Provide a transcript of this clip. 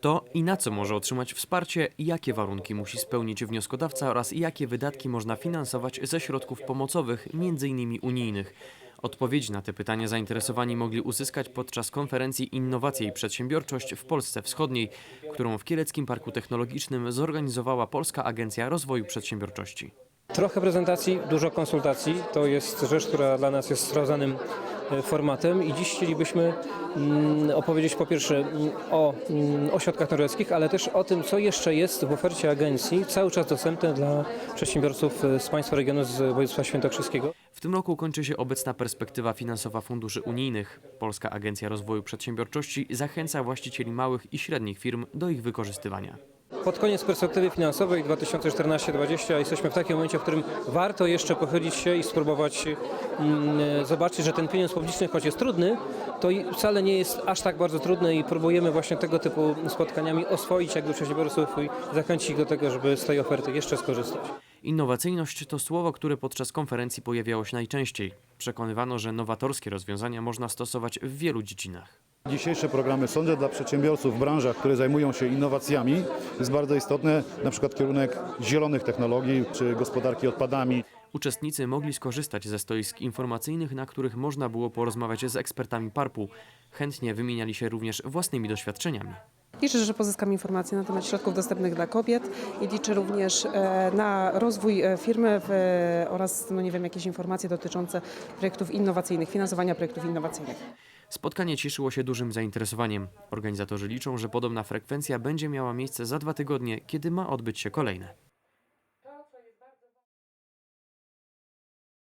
Kto i na co może otrzymać wsparcie, jakie warunki musi spełnić wnioskodawca oraz jakie wydatki można finansować ze środków pomocowych, m.in. unijnych. Odpowiedzi na te pytania zainteresowani mogli uzyskać podczas konferencji Innowacje i Przedsiębiorczość w Polsce Wschodniej, którą w Kieleckim Parku Technologicznym zorganizowała Polska Agencja Rozwoju Przedsiębiorczości. Trochę prezentacji, dużo konsultacji. To jest rzecz, która dla nas jest sprawdzanym formatem i dziś chcielibyśmy mm, opowiedzieć po pierwsze mm, o mm, ośrodkach norweskich, ale też o tym, co jeszcze jest w ofercie agencji cały czas dostępne dla przedsiębiorców e, z państwa regionu z województwa świętokrzyskiego. W tym roku kończy się obecna perspektywa finansowa funduszy unijnych. Polska Agencja Rozwoju Przedsiębiorczości zachęca właścicieli małych i średnich firm do ich wykorzystywania. Pod koniec perspektywy finansowej 2014-2020 jesteśmy w takim momencie, w którym warto jeszcze pochylić się i spróbować mm, zobaczyć, że ten pieniądz publiczny, choć jest trudny, to wcale nie jest aż tak bardzo trudny i próbujemy właśnie tego typu spotkaniami oswoić jakby przedsiębiorców i zachęcić ich do tego, żeby z tej oferty jeszcze skorzystać. Innowacyjność to słowo, które podczas konferencji pojawiało się najczęściej. Przekonywano, że nowatorskie rozwiązania można stosować w wielu dziedzinach. Dzisiejsze programy sądzę dla przedsiębiorców w branżach, które zajmują się innowacjami jest bardzo istotne, na przykład kierunek zielonych technologii czy gospodarki odpadami. Uczestnicy mogli skorzystać ze stoisk informacyjnych, na których można było porozmawiać z ekspertami PARP-u. Chętnie wymieniali się również własnymi doświadczeniami. Liczę, że pozyskam informacje na temat środków dostępnych dla kobiet i liczę również e, na rozwój e, firmy w, oraz no nie wiem, jakieś informacje dotyczące projektów innowacyjnych, finansowania projektów innowacyjnych. Spotkanie cieszyło się dużym zainteresowaniem. Organizatorzy liczą, że podobna frekwencja będzie miała miejsce za dwa tygodnie, kiedy ma odbyć się kolejne.